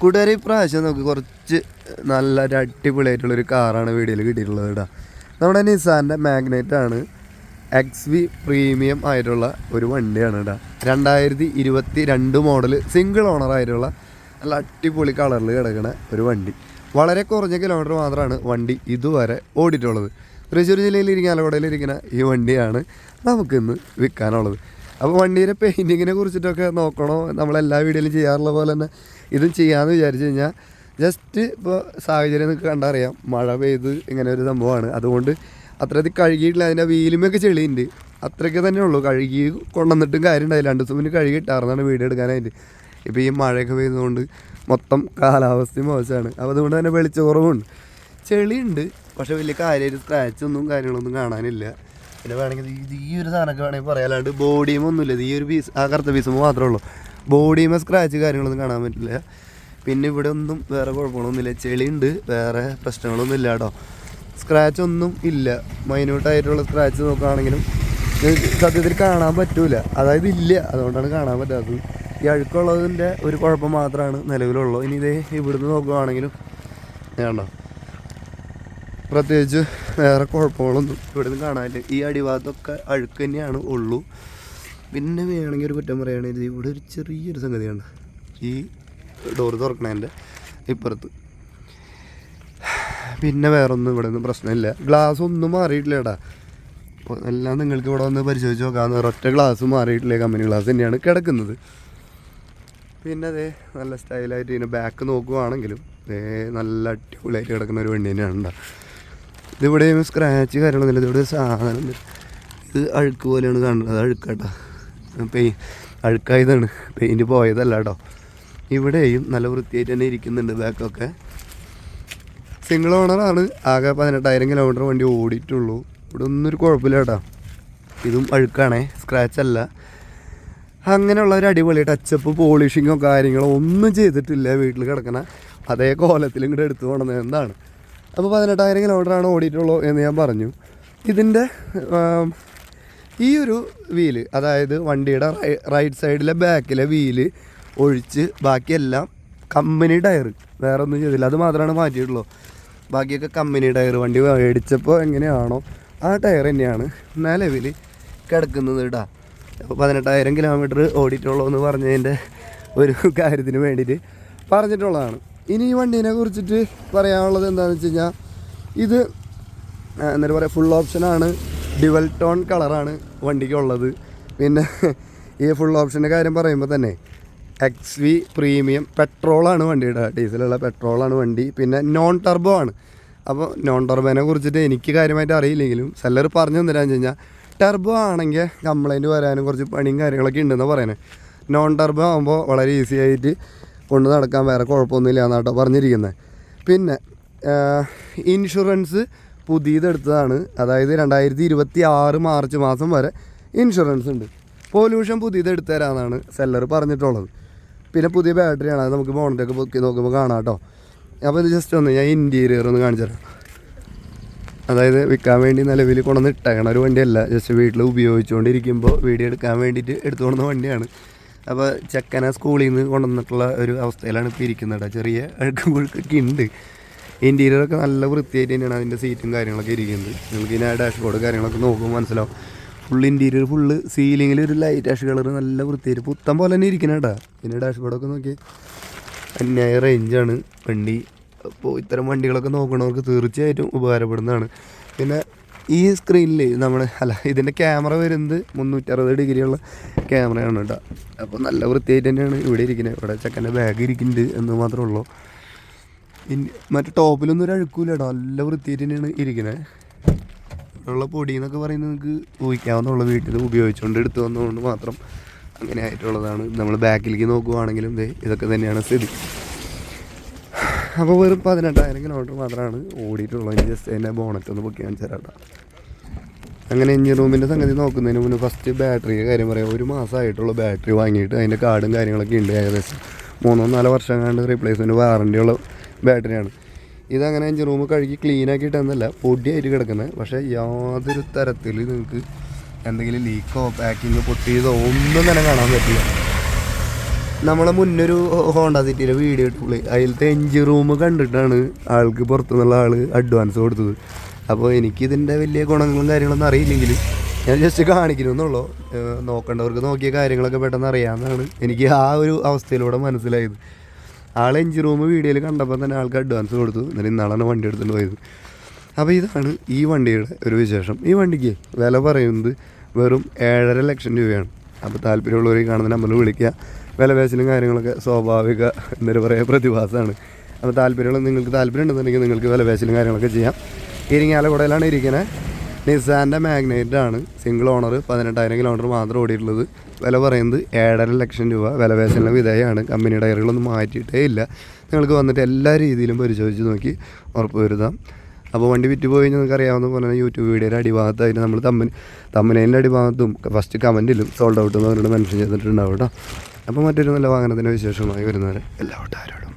കൂട്ടുകാരെ ഇപ്രാവശ്യം നമുക്ക് കുറച്ച് നല്ല ഒരു അടിപൊളിയായിട്ടുള്ളൊരു കാറാണ് വീഡിയോയിൽ കിട്ടിയിട്ടുള്ളത് കേട്ടോ നമ്മുടെ നിസാന്റെ മാഗ്നറ്റ് ആണ് എക്സ് വി പ്രീമിയം ആയിട്ടുള്ള ഒരു വണ്ടിയാണ് കേട്ടോ രണ്ടായിരത്തി ഇരുപത്തി രണ്ട് മോഡൽ സിംഗിൾ ഓണർ ആയിട്ടുള്ള നല്ല അടിപൊളി കളറിൽ കിടക്കുന്ന ഒരു വണ്ടി. വളരെ കുറഞ്ഞ കിലോമീറ്റർ മാത്രമാണ് വണ്ടി ഇതുവരെ ഓടിയിട്ടുള്ളത്. തൃശ്ശൂർ ജില്ലയിൽ ഇരിങ്ങാലക്കുടയിൽ ഇരിക്കുന്ന ഈ വണ്ടിയാണ് നമുക്കിന്ന് വിൽക്കാനുള്ളത്. അപ്പോൾ വണ്ടീന്റെ പെയിന്റിങ്ങിനെ കുറിച്ചിട്ടൊക്കെ നോക്കണോ? നമ്മളെല്ലാ വീഡിയോയിലും ചെയ്യാറുള്ള പോലെ തന്നെ ഇതും ചെയ്യാമെന്ന് വിചാരിച്ചു കഴിഞ്ഞാൽ ജസ്റ്റ് ഇപ്പോൾ സാഹചര്യം നിങ്ങൾക്ക് കണ്ടറിയാം. മഴ പെയ്ത് ഇങ്ങനെ ഒരു സംഭവമാണ്. അതുകൊണ്ട് അത്രയധികം കഴുകിയിട്ടില്ല. അതിന്റെ വീലുമൊക്കെ ചെളിയുണ്ട്. അത്രയ്ക്ക് തന്നെ ഉള്ളൂ. കഴുകി കൊണ്ടുവന്നിട്ടും കാര്യം ഉണ്ടായില്ല രണ്ട് ദിവസം മുന്നേ കഴുകി ഇട്ടാർന്നാണ് വീഡിയോ എടുക്കാനായിട്ട്. ഇപ്പോൾ ഈ മഴയൊക്കെ പെയ്യുന്നതുകൊണ്ട് മൊത്തം കാലാവസ്ഥയും മോശമാണ്. അപ്പോൾ അതുകൊണ്ട് തന്നെ വെളിച്ചക്കുറവുണ്ട്. ചെളിയുണ്ട്. പക്ഷേ വലിയ കാര്യമായിട്ട് സ്ക്രാച്ചൊന്നും കാര്യങ്ങളൊന്നും കാണാനില്ല. പിന്നെ വേണമെങ്കിൽ ഈ ഒരു സാധനമൊക്കെ വേണമെങ്കിൽ പറയാലാണ്ട് ബോഡിയും ഒന്നുമില്ല. ഈ ഒരു പീസ് ആ കറുത്ത പീസ് മാത്രമേ ഉള്ളൂ. ബോഡിയുമേ സ്ക്രാച്ച് കാര്യങ്ങളൊന്നും കാണാൻ പറ്റില്ല. പിന്നെ ഇവിടെ ഒന്നും വേറെ കുഴപ്പങ്ങളൊന്നുമില്ല. ചെളിയുണ്ട് വേറെ പ്രശ്നങ്ങളൊന്നും ഇല്ല കേട്ടോ. സ്ക്രാച്ച് ഒന്നും ഇല്ല. മൈന്യൂട്ടായിട്ടുള്ള സ്ക്രാച്ച് നോക്കുകയാണെങ്കിലും സത്യത്തിൽ കാണാൻ പറ്റൂല. അതായത് ഇല്ല. അതുകൊണ്ടാണ് കാണാൻ പറ്റാത്തത്. ഈ അഴുക്കുള്ളതിന്റെ ഒരു കുഴപ്പം മാത്രമാണ് നിലവിലുള്ളൂ. ഇനി ഇതേ ഇവിടുന്ന് നോക്കുകയാണെങ്കിലും വേണ്ടോ പ്രത്യേകിച്ച് വേറെ കുഴപ്പങ്ങളൊന്നും ഇവിടെ നിന്ന് കാണാനില്ല. ഈ അടിഭാഗത്തൊക്കെ അഴുക്ക് തന്നെയാണ് ഉള്ളൂ. പിന്നെ വേണമെങ്കിൽ ഒരു കുറ്റം പറയുകയാണെങ്കിൽ ഇവിടെ ഒരു ചെറിയൊരു സംഗതിയാണ്. ഈ ഡോറ് തുറക്കണതിന്റെ ഇപ്പുറത്ത്. പിന്നെ വേറൊന്നും ഇവിടെ ഒന്നും പ്രശ്നമില്ല. ഗ്ലാസ് ഒന്നും മാറിയിട്ടില്ല ഏടാ അപ്പോൾ എല്ലാം നിങ്ങൾക്ക് ഇവിടെ വന്ന് പരിശോധിച്ച് നോക്കാവുന്ന ഒരൊറ്റ ഗ്ലാസ് മാറിയിട്ടില്ല. കമ്പനി ഗ്ലാസ് തന്നെയാണ് കിടക്കുന്നത്. പിന്നെ അതേ നല്ല സ്റ്റൈലായിട്ട് ഇതിന് ബാക്ക് നോക്കുവാണെങ്കിലും നല്ല അടിപൊളിയായിട്ട് കിടക്കുന്ന ഒരു വണ്ടി തന്നെയാണ് ഉണ്ടാ ഇതിവിടെയും സ്ക്രാച്ച് കാര്യങ്ങളൊന്നുമില്ല ഇതിവിടെ സാധനം. ഇത് അഴുക്ക് പോലെയാണ് കാണുന്നത്. അഴുക്കാട്ടോ. പെയിൻ പെയ് അഴുക്കായതാണ്. പെയിന്റ് പോയതല്ല കേട്ടോ ഇവിടെയും നല്ല വൃത്തിയായിട്ട് തന്നെ ഇരിക്കുന്നുണ്ട് ബാക്കൊക്കെ സിംഗിൾ ഓണറാണ് ആകെ പതിനെട്ടായിരം കിലോമീറ്റർ വണ്ടി ഓടിയിട്ടുള്ളൂ. ഇവിടെ ഒന്നും ഒരു കുഴപ്പമില്ല കേട്ടോ ഇതും അഴുക്കാണേ. സ്ക്രാച്ച് അല്ല. അങ്ങനെയുള്ള ഒരു അടിപൊളി ടച്ചപ്പ് പോളിഷിങ്ങോ കാര്യങ്ങളോ ഒന്നും ചെയ്തിട്ടില്ല വീട്ടിൽ കിടക്കണ. അതേ കോലത്തിൽ ഇങ്ങോട്ട് എടുത്തു പോകണമെന്ന് എന്താണ്? അപ്പോൾ പതിനെട്ടായിരം കിലോമീറ്ററാണ് ഓടിയിട്ടുള്ളൂ എന്ന് ഞാൻ പറഞ്ഞു. ഇതിന്റെ ഈ ഒരു വീൽ അതായത് വണ്ടിയുടെ റൈറ്റ് സൈഡിലെ ബാക്കിലെ വീൽ ഒഴിച്ച് ബാക്കിയെല്ലാം കമ്പനി ടയർ വേറെ ഒന്നും ചെയ്തില്ല. അത് മാത്രമാണ് മാറ്റിയിട്ടുള്ളൂ. ബാക്കിയൊക്കെ കമ്പനി ടയർ വണ്ടി മേടിച്ചപ്പോൾ എങ്ങനെയാണോ ആ ടയർ തന്നെയാണ് നിലവിൽ കിടക്കുന്നത് കേട്ടാ അപ്പോൾ പതിനെട്ടായിരം കിലോമീറ്റർ ഓടിയിട്ടുള്ളൂ എന്ന് പറഞ്ഞതിന്റെ ഒരു കാര്യത്തിന് വേണ്ടിയിട്ട് പറഞ്ഞിട്ടുള്ളതാണ്. ഇനി ഈ വണ്ടീനെ കുറിച്ചിട്ട് പറയാനുള്ളത് എന്താണെന്ന് വെച്ച് കഴിഞ്ഞാൽ ഇത് എന്താ എന്നിട്ട് പറയാം ഫുൾ ഓപ്ഷനാണ് ഡിവൽ ടോൺ കളറാണ് വണ്ടിക്കുള്ളത് പിന്നെ ഈ ഫുൾ ഓപ്ഷന്റെ കാര്യം പറയുമ്പോൾ തന്നെ എക്സ് വി പ്രീമിയം പെട്രോളാണ് വണ്ടിയുടെ ഡീസലുള്ള പെട്രോളാണ് വണ്ടി. പിന്നെ നോൺ ടർബോ ആണ്. അപ്പോൾ നോൺ ടർബോനെ കുറിച്ചിട്ട് എനിക്ക് കാര്യമായിട്ട് അറിയില്ലെങ്കിലും സെല്ലർ പറഞ്ഞു തന്നിരാന്ന് കഴിഞ്ഞാൽ ടർബോ ആണെങ്കിൽ കംപ്ലൈന്റ് വരാനും കുറച്ച് പണിയും കാര്യങ്ങളൊക്കെ ഉണ്ടെന്ന് പറയുന്നത് നോൺ ടർബോ ആകുമ്പോൾ വളരെ ഈസി ആയിട്ട് കൊണ്ട് നടക്കാൻ വേറെ കുഴപ്പമൊന്നുമില്ല എന്നാട്ടോ പറഞ്ഞിരിക്കുന്നത് പിന്നെ ഇൻഷുറൻസ് പുതിയതെടുത്തതാണ്. അതായത് രണ്ടായിരത്തി ഇരുപത്തി ആറ് മാർച്ച് മാസം വരെ ഇൻഷുറൻസ് ഉണ്ട്. പൊല്യൂഷൻ പുതിയതെടുത്ത് തരാമെന്നാണ് സെല്ലർ പറഞ്ഞിട്ടുള്ളത്. പിന്നെ പുതിയ ബാറ്ററിയാണ് അത് നമുക്ക് ബോണറ്റൊക്കെ പൊക്കി നോക്കുമ്പോൾ കാണാം കേട്ടോ. അപ്പോൾ ഇത് ജസ്റ്റ് ഒന്ന് ഞാൻ ഇന്റീരിയർ ഒന്ന് കാണിച്ചു തരാം. അതായത് വിൽക്കാൻ വേണ്ടി നിലവിൽ കൊണ്ടുവന്ന് ഇട്ടേക്കണ ഒരു വണ്ടിയല്ല. ജസ്റ്റ് വീട്ടിൽ ഉപയോഗിച്ചുകൊണ്ടിരിക്കുമ്പോൾ വീഡിയോ എടുക്കാൻ വേണ്ടിയിട്ട് എടുത്തു കൊണ്ടുവന്ന വണ്ടിയാണ്. അപ്പോൾ ചെക്കനെ സ്കൂളിൽ നിന്ന് കൊണ്ടുവന്നിട്ടുള്ള ഒരു അവസ്ഥയിലാണ് ഇപ്പോൾ ഇരിക്കുന്നത് ചെറിയ അഴുക്കും പുഴുക്കൊക്കെ ഉണ്ട്. ഇന്റീരിയറൊക്കെ നല്ല വൃത്തിയായിട്ട് തന്നെയാണ് അതിന്റെ സീറ്റും കാര്യങ്ങളൊക്കെ ഇരിക്കുന്നത്. നിങ്ങൾക്ക് ഇതിന്റെ ഡാഷ്ബോർഡ് കാര്യങ്ങളൊക്കെ നോക്കുമ്പോൾ മനസ്സിലാവും. ഫുൾ ഇന്റീരിയർ ഫുള്ള് സീലിങ്ങിൽ ഒരു ലൈറ്റ് ആഷ് കളർ നല്ല വൃത്തിയായിട്ട് പുത്തം പോലെ തന്നെ ഇരിക്കണം കേട്ടോ ഇതിന്റെ ഡാഷ്ബോർഡൊക്കെ നോക്കി അന്യായ റേഞ്ചാണ് വണ്ടി അപ്പോൾ ഇത്തരം വണ്ടികളൊക്കെ നോക്കണവർക്ക് തീർച്ചയായിട്ടും ഉപകാരപ്പെടുന്നതാണ്. പിന്നെ ഈ സ്ക്രീനിൽ നമ്മൾ അല്ല ഇതിന്റെ ക്യാമറ വരുന്നത് മുന്നൂറ്ററുപത് ഡിഗ്രിയുള്ള ക്യാമറയാണ് കേട്ടോ. അപ്പോൾ നല്ല വൃത്തിയായിട്ട് തന്നെയാണ് ഇവിടെ ഇരിക്കുന്നത്. ഇവിടെ ചെക്കന്റെ ബാഗ് ഇരിക്കുന്നുണ്ട് എന്ന് മാത്രമേ ഉള്ളൂ. മറ്റേ ടോപ്പിലൊന്നും ഒരു അഴുക്കൂല കേട്ടോ. നല്ല വൃത്തിയായിട്ട് തന്നെയാണ് ഇരിക്കുന്നത്. ഉള്ള പൊടി എന്നൊക്കെ പറയുന്നത് നിങ്ങൾക്ക് ഊഹിക്കാവുന്നുള്ള വീട്ടിൽ ഉപയോഗിച്ചുകൊണ്ട് എടുത്തു വന്നതുകൊണ്ട് മാത്രം അങ്ങനെ ആയിട്ടുള്ളതാണ്. നമ്മൾ ബാക്കിലേക്ക് നോക്കുവാണെങ്കിലും ഇതൊക്കെ തന്നെയാണ് സ്ഥിതി. അപ്പോൾ വെറും പതിനെട്ടായിരം കിലോമീറ്റർ മാത്രമാണ് ഓടിയിട്ടുള്ളത് ജസ്റ്റ് എന്റെ ബോണറ്റ് ഒന്ന് പൊക്കി കേട്ടോ. അങ്ങനെ എഞ്ചിൻ റൂമിന്റെ സംഗതി നോക്കുന്നതിന് മുന്നേ ഫസ്റ്റ് ബാറ്ററി കാര്യം പറയാം. ഒരു മാസമായിട്ടുള്ള ബാറ്ററി വാങ്ങിയിട്ട് അതിന്റെ കാർഡും കാര്യങ്ങളൊക്കെ ഉണ്ട് ഏകദേശം. മൂന്നോ നാലോ വർഷം കണ്ട് റീപ്ലേസ്മെന്റ് വാറണ്ടിയുള്ള ബാറ്ററിയാണ് ഇതങ്ങനെ എഞ്ചിൻ റൂം കഴുകി ക്ലീൻ ആക്കിയിട്ടെന്നല്ല പൊടിയായിട്ട് കിടക്കുന്നത് പക്ഷേ യാതൊരു തരത്തിൽ നിങ്ങൾക്ക് എന്തെങ്കിലും ലീക്കോ പാക്കിങ്ങോ പൊട്ടിയതോ ഒന്നും തന്നെ കാണാൻ പറ്റില്ല. നമ്മളെ മുന്നൊരു ഹോണ്ട സിറ്റിയിലെ വീഡിയോ ഇട്ടുള്ളൂ അതിലത്തെ എഞ്ചിൻ റൂം കണ്ടിട്ടാണ് ആൾക്ക് പുറത്തുനിന്നുള്ള ആൾ അഡ്വാൻസ് കൊടുത്തത്. അപ്പോൾ എനിക്കിതിന്റെ വലിയ ഗുണങ്ങളും കാര്യങ്ങളൊന്നും അറിയില്ലെങ്കിലും ഞാൻ ജസ്റ്റ് കാണിക്കണമെന്നുള്ളൂ നോക്കേണ്ടവർക്ക് നോക്കിയ കാര്യങ്ങളൊക്കെ പെട്ടെന്ന് അറിയാമെന്നാണ് എനിക്ക് ആ ഒരു അവസ്ഥയിലൂടെ മനസ്സിലായത്. ആൾ എഞ്ചി റൂം വീഡിയോയിൽ കണ്ടപ്പോൾ തന്നെ ആൾക്ക് അഡ്വാൻസ് കൊടുത്തു. എന്നിട്ട് ഇന്നാളാണ് വണ്ടി എടുത്തുകൊണ്ട് പോയത്. അപ്പോൾ ഇതാണ് ഈ വണ്ടിയുടെ ഒരു വിശേഷം. ഈ വണ്ടിക്ക് വില പറയുന്നത് വെറും ഏഴര ലക്ഷം രൂപയാണ്. അപ്പോൾ താല്പര്യമുള്ളവർ കാണുന്ന നമ്മൾ വിളിക്കുക. വില പേശലും കാര്യങ്ങളൊക്കെ സ്വാഭാവിക എന്താ പറയുക പ്രതിഭാസമാണ്. അപ്പോൾ താല്പര്യമുള്ള നിങ്ങൾക്ക് താല്പര്യം ഉണ്ടെന്നുണ്ടെങ്കിൽ നിങ്ങൾക്ക് വില പേശലും കാര്യങ്ങളൊക്കെ ചെയ്യാം. ഇരിങ്ങാലക്കുടയിലാണ് ഇരിക്കുന്നത് നിസാന്റെ മാഗ്നൈറ്റ് ആണ്. സിംഗിൾ ഓണർ പതിനെട്ടായിരം കിലോമീറ്റർ മാത്രം ഓടിയിട്ടുള്ളത്. വില പറയുന്നത് ഏഴര ലക്ഷം രൂപ. വില പേശലിന് വിധേയമാണ് കമ്പനി ടയറുകളൊന്നും മാറ്റിയിട്ടേ ഇല്ല. നിങ്ങൾക്ക് വന്നിട്ട് എല്ലാ രീതിയിലും പരിശോധിച്ച് നോക്കി ഉറപ്പ് വരുത്താം. അപ്പോൾ വണ്ടി വിറ്റ് പോയി നിങ്ങൾക്ക് അറിയാവുന്ന പോലെ തന്നെ യൂട്യൂബ് വീഡിയോയുടെ അടിഭാഗത്തായിട്ട് നമ്മൾ തമ്മൻ തമ്മനേലിന്റെ അടിഭാഗത്തും ഫസ്റ്റ് കമന്റിലും സോൾഡ് ഔട്ട് എന്ന് പറഞ്ഞിട്ട് മെൻഷൻ ചെയ്തിട്ടുണ്ടാവും കേട്ടോ. അപ്പോൾ മറ്റൊരു നല്ല വാഹനത്തിന്റെ വിശേഷമായി വരുന്നവരെ എല്ലാ കൂട്ടുകാരോടും